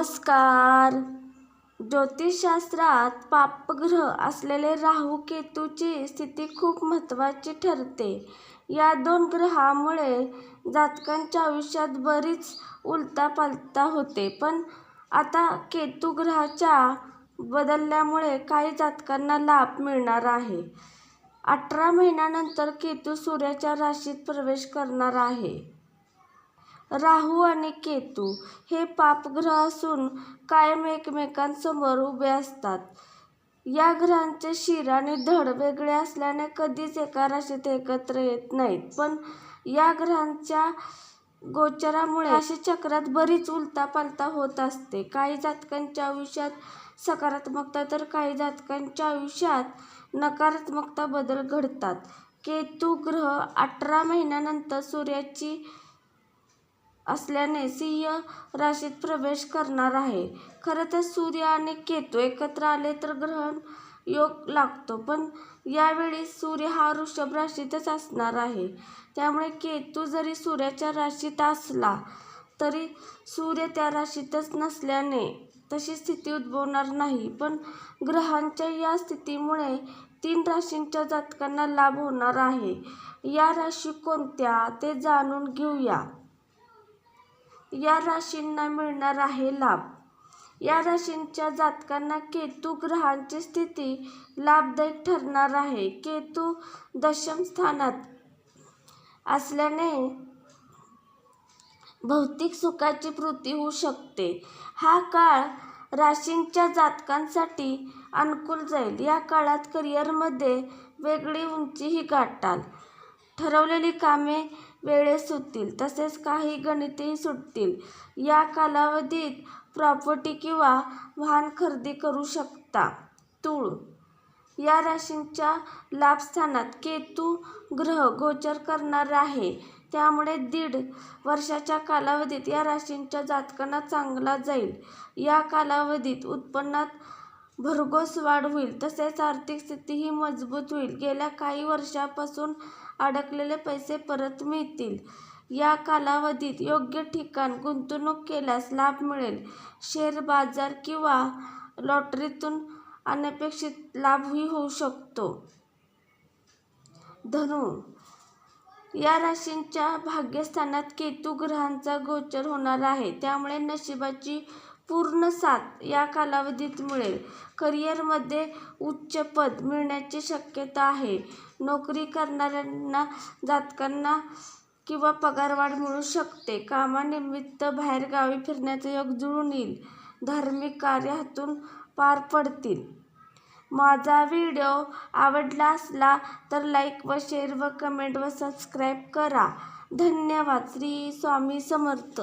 नमस्कार. ज्योतिषशास्त्रात पापग्रह असलेले राहू केतूची स्थिती खूप महत्त्वाची ठरते. या दोन ग्रहामुळे जातकांच्या आयुष्यात बरीच उलतापालता होते. पण आता केतू ग्रहाच्या बदलल्यामुळे काही जातकांना लाभ मिळणार आहे. अठरा महिन्यानंतर केतू सूर्याच्या राशीत प्रवेश करणार आहे. राहू आणि केतू हे पापग्रह असून कायम एकमेकांसमोर उभे असतात. या ग्रहांचे शिर आणि धड वेगळे असल्याने कधीच एका राशीत एकत्र येत नाहीत. पण या ग्रहांच्या गोचरामुळे राशीचक्रात बरीच उलतापालता होत असते. काही जातकांच्या आयुष्यात सकारात्मकता तर काही जातकांच्या आयुष्यात नकारात्मकता बदल घडतात. केतू ग्रह अठरा महिन्यानंतर सूर्याची असल्याने सिंह राशीत प्रवेश करणार आहे. खरं तर सूर्य आणि केतू एकत्र आले तर ग्रहण योग लागतो पण यावेळी सूर्य हा वृषभ राशीतच असणार आहे. त्यामुळे केतू जरी सूर्याच्या राशीत असला तरी सूर्य त्या राशीतच नसल्याने तशी स्थिती उद्भवणार नाही पण ग्रहांच्या या स्थितीमुळे तीन राशींच्या जातकांना लाभ होणार आहे. या राशी कोणत्या ते जाणून घेऊया. या राशींना मिळणार आहे लाभ. या राशींच्या जातकांना केतू ग्रहांची स्थिती लाभदायक ठरणार आहे. केतू दशम स्थानात असल्याने भौतिक सुखाची प्राप्ती होऊ शकते. हा काळ राशींच्या जातकांसाठी अनुकूल जाईल. या काळात करिअरमध्ये वेगळी उंचीही गाठाल. ठरवलेली कामे वेळेत सुटतील तसेच काही गणितेही सुटतील. या कालावधीत प्रॉपर्टी किंवा वाहन खरेदी करू शकता. तूळ. या राशींच्या लाभस्थानात केतू ग्रह गोचर करणार आहे. त्यामुळे दीड वर्षाच्या कालावधीत या राशींच्या जातकांना चांगला जाईल. या कालावधीत उत्पन्नात भरघोस वाढ होईल तसेच आर्थिक स्थितीही मजबूत होईल. गेल्या काही वर्षापासून अडकलेले पैसे परत मिळतील. या कालावधीत योग्य ठिकाण गुंतवणूक केल्यास लाभ मिळेल. शेअर बाजार किंवा लॉटरीतून अनपेक्षित लाभही होऊ शकतो. धनु या राशींच्या भाग्यस्थानात केतू ग्रहांचा गोचर होणार आहे. त्यामुळे नशिबाची पूर्ण सात या कालावधीत मिळेल करिअरमध्ये उच्च पद मिळण्याची शक्यता आहे. नोकरी करणाऱ्यांना जातकांना किंवा पगारवाढ मिळू शकते. कामानिमित्त बाहेरगावी फिरण्याचा योग जुळून येईल. धार्मिक कार्य हातून पार पडतील. माझा व्हिडिओ आवडला असला तर लाईक व शेअर व कमेंट व सबस्क्राईब करा. धन्यवाद. श्री स्वामी समर्थ.